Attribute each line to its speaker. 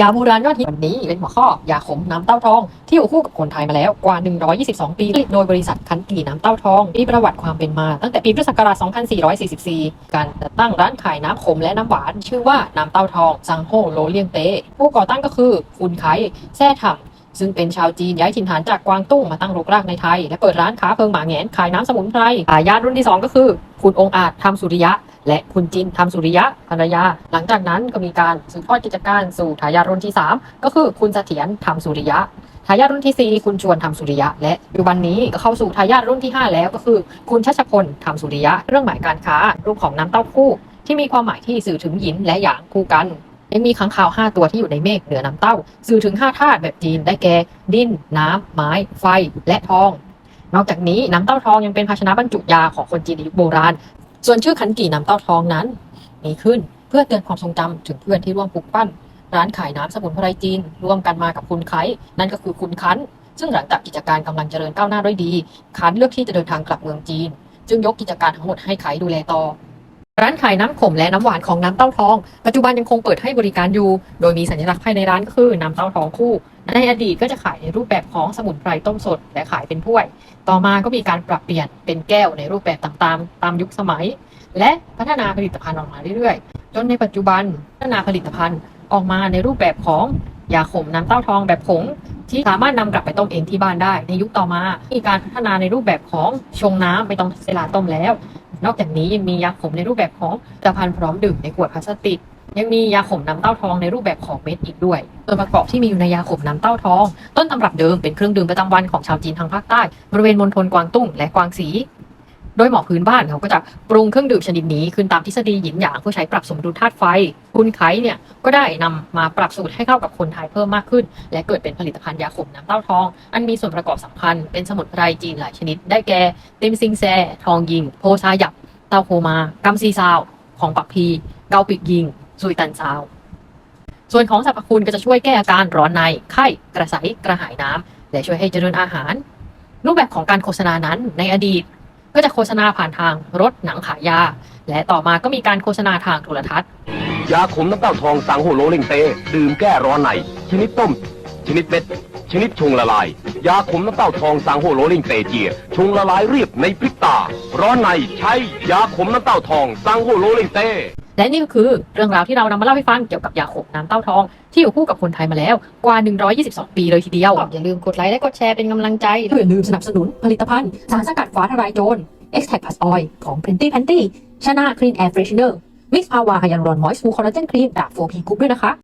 Speaker 1: ยาโบราณยอดฮิตวันนี้เป็นหัวข้อยาขมน้ำเต้าทอง ที่อยู่คู่กับคนไทยมาแล้วกว่า 122 ปีผลิตโดยบริษัทคันตีน้ำเต้าทองมีประวัติความเป็นมาตั้งแต่ปีพุทธศักราช 2444 การจัดตั้งร้านขายน้ำขมและน้ำหวาน ชื่อว่าน้ำเต้าทองซังโฮโรเลียงเต้ผู้ก่อตั้งก็คือคุณไคแซ่ถ่ำซึ่งเป็นชาวจีนย้ายถิ่นฐานจากกวางตุ้งมาตั้งรกรากในไทย และเปิดร้านค้าเพิงหมาแงนขายน้ำสมุนไพรทายาทรุ่นที่สองก็คือ คุณองอาจทำสุริยะ และคุณจินทำสุริยะภรรยา หลังจากนั้นก็มีการสืบทอดกิจการสู่ทายาทรุ่นที่ 3 ก็คือคุณเสถียรทำสุริยะทายาทรุ่นที่ 4 คุณชวนทำสุริยะ และปัจจุบันนี้ก็เข้าสู่ทายาทรุ่นที่ 5 แล้วก็คือ คุณชัชพลทำสุริยะ เรื่องหมายการค้า รูปของน้ำเต้าคู่ ที่มีความหมายที่สื่อถึงหยินและหยางคู่กันยังมีค้างคาว 5 ตัวที่อยู่ในเมฆเหนือน้ำเต้า สื่อถึง 5 ธาตุแบบจีนได้แก่ ดิน น้ำ ไม้ ไฟ และทอง นอกจากนี้น้ำเต้าทองยังเป็นภาชนะบรรจุยาของคนจีนในยุคโบราณ ส่วนชื่อขันกี่น้ำเต้าทองนั้น มีขึ้นเพื่อเตือนความทรงจำถึงเพื่อนที่ร่วมปลุกปั้น ร้านขายน้ำสมุนไพรจีน ร่วมกันมากับคุณไคนั่นก็คือคุณคันซึ่งหลังจากกิจการกำลังเจริญก้าวหน้าด้วยดี คันเลือกที่จะเดินทางกลับเมืองจีน จึงยกกิจการทั้งหมดให้ไคดูแลต่อ ร้านขายน้ำขมและน้ำหวานของน้ำเต้าทอง ปัจจุบันยังคงเปิดให้บริการอยู่ โดยมีสัญลักษณ์ภายในร้านก็คือน้ำเต้าทองคู่ ในอดีตก็จะขายในรูปแบบของสมุนไพรต้มสด และขายเป็นถ้วย ต่อมาก็มีการปรับเปลี่ยนเป็นแก้วในรูปแบบต่างๆ ตามยุคสมัย และพัฒนาผลิตภัณฑ์ออกมาเรื่อยๆ จนในปัจจุบันพัฒนาผลิตภัณฑ์ออกมาในรูปแบบของยาขมน้ำเต้าทองแบบผงที่สามารถนำกลับไปต้มเองที่บ้านได้ ในยุคต่อมา มีการพัฒนาในรูปแบบของชงน้ำไม่ต้องเวลาต้มแล้ว นอกจากนี้ยังมียาขมในรูปแบบของผลิตภัณฑ์พร้อมดื่มในขวดพลาสติก ยังมียาขมน้ำเต้าทองในรูปแบบของเม็ดอีกด้วยส่วนประกอบที่มีอยู่ในยาขมน้ำเต้าทอง ต้นตำรับเดิมเป็นเครื่องดื่มประจำวันของชาวจีนทางภาคใต้ บริเวณมณฑลกวางตุ้งและกวางสี โดยหมอพื้นบ้านเขาก็จะปรุงเครื่องดื่มชนิดนี้ขึ้นตามทฤษฎีหยินหยางเพื่อใช้ปรับสมดุลธาตุไฟ คุณไคเนี่ยก็ได้นำมาปรับสูตรให้เข้ากับคนไทยเพิ่มมากขึ้น และเกิดเป็นผลิตภัณฑ์ยาขมน้ำเต้าทอง อันมีส่วนประกอบสำคัญเป็นสมุนไพรจีนหลายชนิด ได้แก่ติมซิงแซ ทองยิง โพซาหยับ เต้าโคมา กัมซีซาว ของปักพี เกาปิกยิงซุยตันซาว ส่วนของสรรพคุณก็จะช่วยแก้อาการร้อนใน ไข้ กระสายกระหายน้ำและช่วยให้เจริญอาหาร รูปแบบของการโฆษณานั้นในอดีต ก็จะโฆษณาผ่านทางรถหนังขายยา และต่อมาก็มีการโฆษณาทางโทรทัศน์
Speaker 2: ยาขมน้ำเต้าทองสังโหโลเล่งเต ดื่มแก้ร้อนใน ชนิดต้ม ชนิดเม็ด ชนิดชงละลาย ยาขมน้ำเต้าทองสังโหโลเล่งเตเจีย ชงละลายเรียบในพริบตา ร้อนในใช้ยาขมน้ำเต้าทองสังโหโลเล่งเต
Speaker 1: และนี่ก็คือเรื่องราวที่เรานำมาเล่าให้ฟังเกี่ยวกับยาขมน้ำเต้าทอง ที่อยู่คู่กับคนไทยมาแล้วกว่า 122 ปีเลยทีเดียว อย่าลืมกดไลค์และกดแชร์เป็นกำลังใจและอย่าลืมสนับสนุนผลิตภัณฑ์ สารสกัดฟ้าทลายโจร X Tag Plus Oil ของ Plenty Panty ชนะ Clean Air Freshener Mix Power Hyaluron Moist Full Collagen Cream จาก 4P Group ด้วยนะคะ